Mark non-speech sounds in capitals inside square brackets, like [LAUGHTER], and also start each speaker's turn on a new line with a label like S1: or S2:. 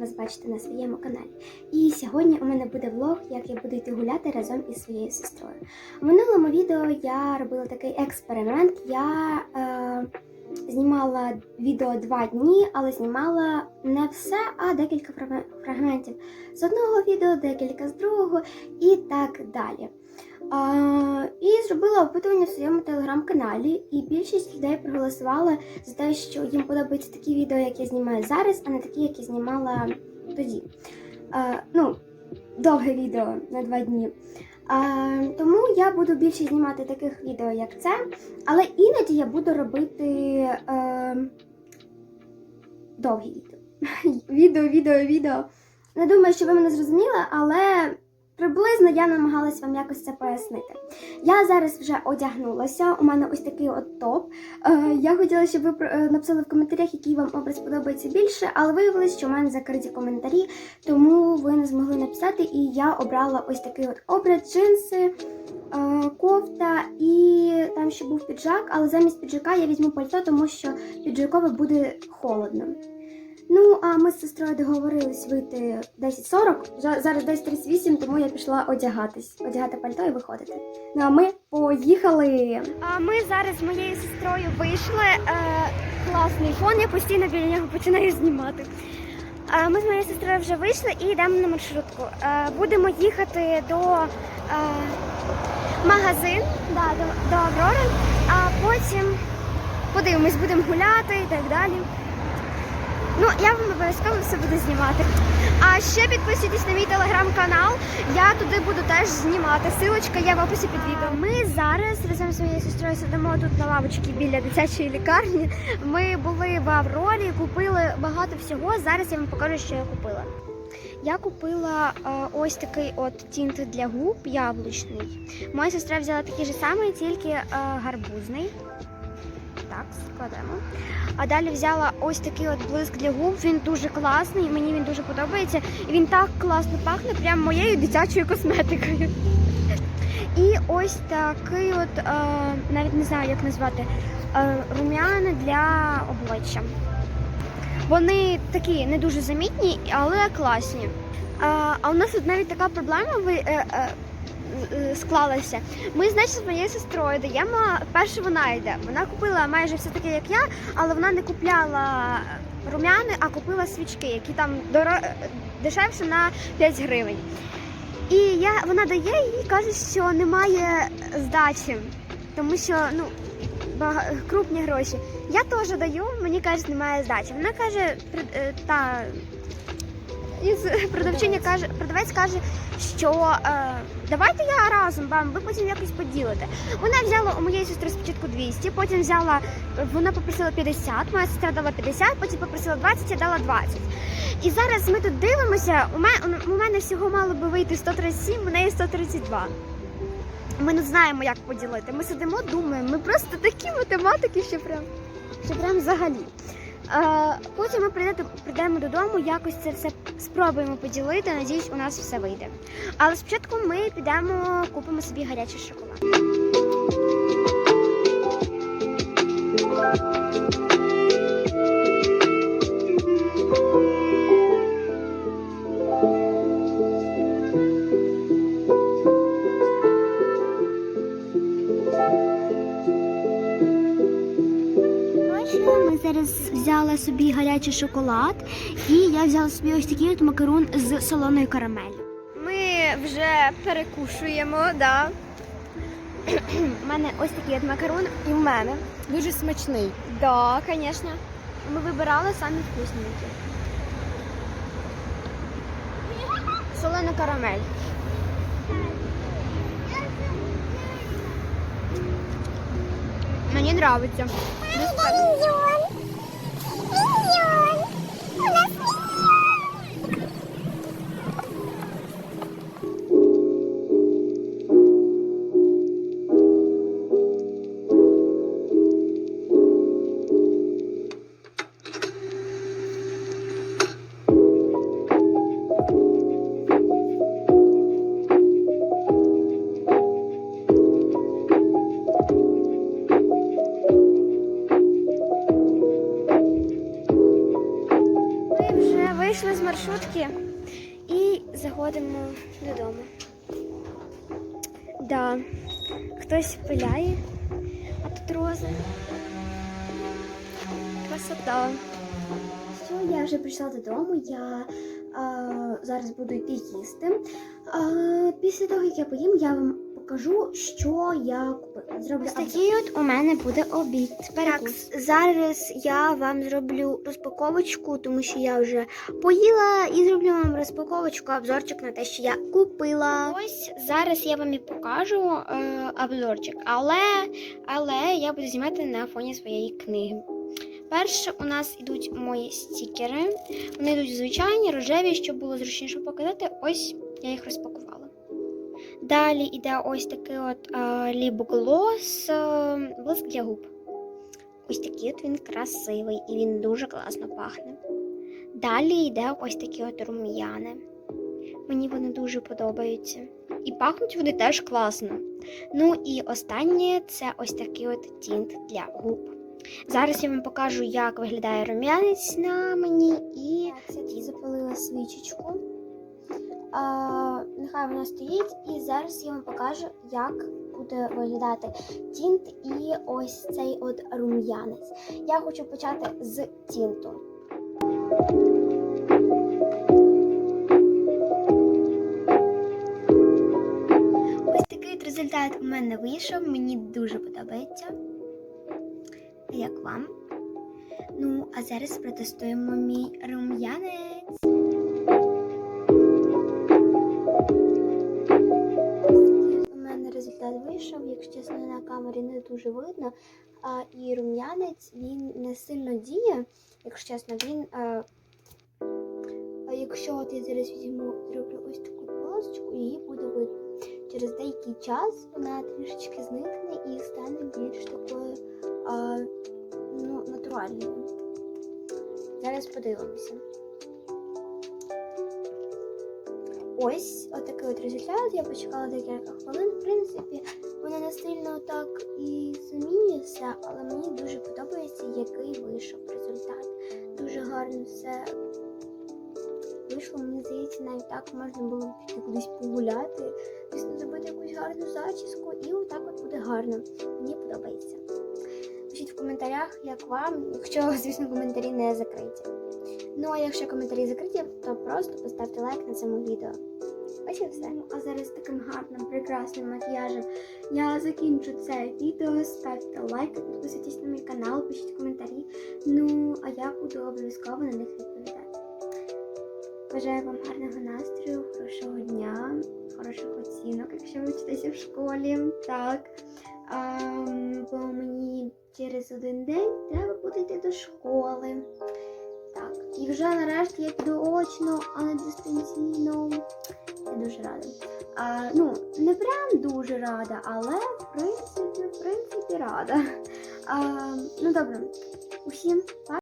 S1: вас бачити на своєму каналі. І сьогодні у мене буде влог, як я буду йти гуляти разом із своєю сестрою. У минулому відео я робила такий експеримент. Я е, знімала відео два дні, але знімала не все, а декілька фрагментів з одного відео, декілька з другого і так далі. І зробила опитування в своєму телеграм-каналі, і більшість людей проголосувала за те, що їм подобаються такі відео, як я знімаю зараз, а не такі, які знімала тоді. Ну, довге відео на два дні. Тому я буду більше знімати таких відео, як це, але іноді я буду робити е, довгі відео. [LAUGHS] відео, відео, відео. Не думаю, що ви мене зрозуміли, але Приблизно я намагалась вам якось це пояснити. Я зараз вже одягнулася. У мене ось такий от топ. Е, я хотіла, щоб ви е, написали в коментарях, який вам образ подобається більше, але виявилось, що у мене закриті коментарі, тому ви не змогли написати. І я обрала ось такий от образ, джинси, е, кофта і там ще був піджак, але замість піджака я візьму пальто, тому що піджакове буде холодно. Ну, а ми з сестрою договорились вийти 10.40, Жа- зараз 10.38, тому я пішла одягатись, одягати пальто і виходити. Ну а ми поїхали. А ми зараз з моєю сестрою вийшли. Е, класний фон, я постійно біля нього починаю знімати. Е, ми з моєю сестрою вже вийшли і йдемо на маршрутку. Е, будемо їхати до е, магазин, да, до, до Аврори, а потім подивимось, будемо гуляти і так далі. Ну, я вам обов'язково все буду знімати. А ще підписуйтесь на мій телеграм-канал. Я туди буду теж знімати. Силочка є в описі під відео. Ми зараз разом з моєю сестрою сидимо тут на лавочці біля дитячої лікарні. Ми були в Аврорі, купили багато всього. Зараз я вам покажу, що я купила. Я купила е, ось такий от тінт для губ яблучний. Моя сестра взяла такий же самий, тільки е, гарбузний. Так, складемо. А далі взяла ось такий от блиск для губ. Він дуже класний, мені він дуже подобається. І він так класно пахне, прям моєю дитячою косметикою. І ось такий от, е, навіть не знаю, як назвати, е, рум'яна для обличчя. Вони такі не дуже замітні, але класні. А, а у нас тут навіть така проблема ви, е, е, е, склалася. Ми, значить, з моєю сестрою даємо перше вона йде. Вона купила майже все таке, як я, але вона не купляла рум'яни, а купила свічки, які там доро... дешевше на 5 гривень. І я, вона дає і каже, що немає здачі, тому що ну, бага... крупні гроші. Я теж даю, мені кажуть, немає здачі. Вона каже, е, та із продавчиня каже, продавець каже, що е, давайте я разом вам, ви потім якось поділите. Вона взяла у моєї сестри спочатку 200, потім взяла, вона попросила 50, моя сестра дала 50, потім попросила 20, я дала 20. І зараз ми тут дивимося, у мене, у мене всього мало би вийти 137, у неї 132. Ми не знаємо, як поділити. Ми сидимо, думаємо. Ми просто такі математики, що прям, що прям взагалі. Потім ми прийдемо додому, якось це все спробуємо поділити. Надіюсь, у нас все вийде. Але спочатку ми підемо, купимо собі гарячий шоколад. Собі гарячий шоколад, і я взяла собі ось такий от макарон з солоною карамелью. Ми вже перекушуємо, да. У мене ось такий от макарон, і в мене.
S2: Дуже смачний.
S1: Да, звісно. Ми вибирали самі вкусненькі. Солена карамель. Мені подобається. Yeah. Маршрутки і заходимо додому. Да, хтось пиляє, а тут рози. Красота. Все, я вже прийшла додому. Я зараз буду йти їсти. А, після того, як я поїм, я вам покажу, що я купила. Зроблю Ось такий от у мене буде обід. Так, зараз я вам зроблю розпаковочку, тому що я вже поїла і зроблю вам розпаковочку, обзорчик на те, що я купила. Ось зараз я вам і покажу е, обзорчик, але, але я буду знімати на фоні своєї книги. Перше у нас йдуть мої стікери. Вони йдуть звичайні, рожеві, щоб було зручніше показати. Ось я їх розпакувала. Далі йде ось такий от ліп-глос, блиск для губ. Ось такий от він красивий і він дуже класно пахне. Далі йде ось такі от рум'яни. Мені вони дуже подобаються. І пахнуть вони теж класно. Ну і останнє це ось такий от тінт для губ. Зараз я вам покажу, як виглядає рум'янець на мені і я запалила свічечку. А, нехай вона стоїть, і зараз я вам покажу, як буде виглядати тінт і ось цей от рум'янець. Я хочу почати з тінту. Ось такий результат у мене вийшов. Мені дуже подобається. Як вам? Ну, а зараз протестуємо мій рум'янець. У мене результат вийшов, якщо чесно, на камері не дуже видно. А, і рум'янець він не сильно діє, якщо чесно, він. А, якщо от я зараз візьму, зроблю ось таку полосочку, її буде видно. Через деякий час вона трішечки зникне і стане більш такою а, ну, натуральною. Зараз подивимося. Ось отакий от результат. Я почекала декілька хвилин. В принципі, воно не сильно так і змінюється, але мені дуже подобається, який вийшов результат. Дуже гарно все вийшло. Мені здається, навіть так можна було піти кудись погуляти, зробити якусь гарну зачіску, і отак от буде гарно. Мені подобається. Пишіть в коментарях, як вам, якщо, звісно, коментарі не закриті. Ну а якщо коментарі закриті, то просто поставте лайк на цьому відео. Ось і все. Ну, а зараз таким гарним, прекрасним макіяжем я закінчу це відео. Ставте лайк, підписуйтесь на мій канал, пишіть коментарі. Ну, а я буду обов'язково на них відповідати. Бажаю вам гарного настрою, хорошого дня, хороших оцінок, якщо ви вчитеся в школі. Так. А, бо мені через один день треба буде йти до школи. Так, і вже нарешті я піду очно, а не дистанційно. Я дуже рада. А, ну, не прям дуже рада, але в принципі, в принципі, рада. А, ну добре, усім па.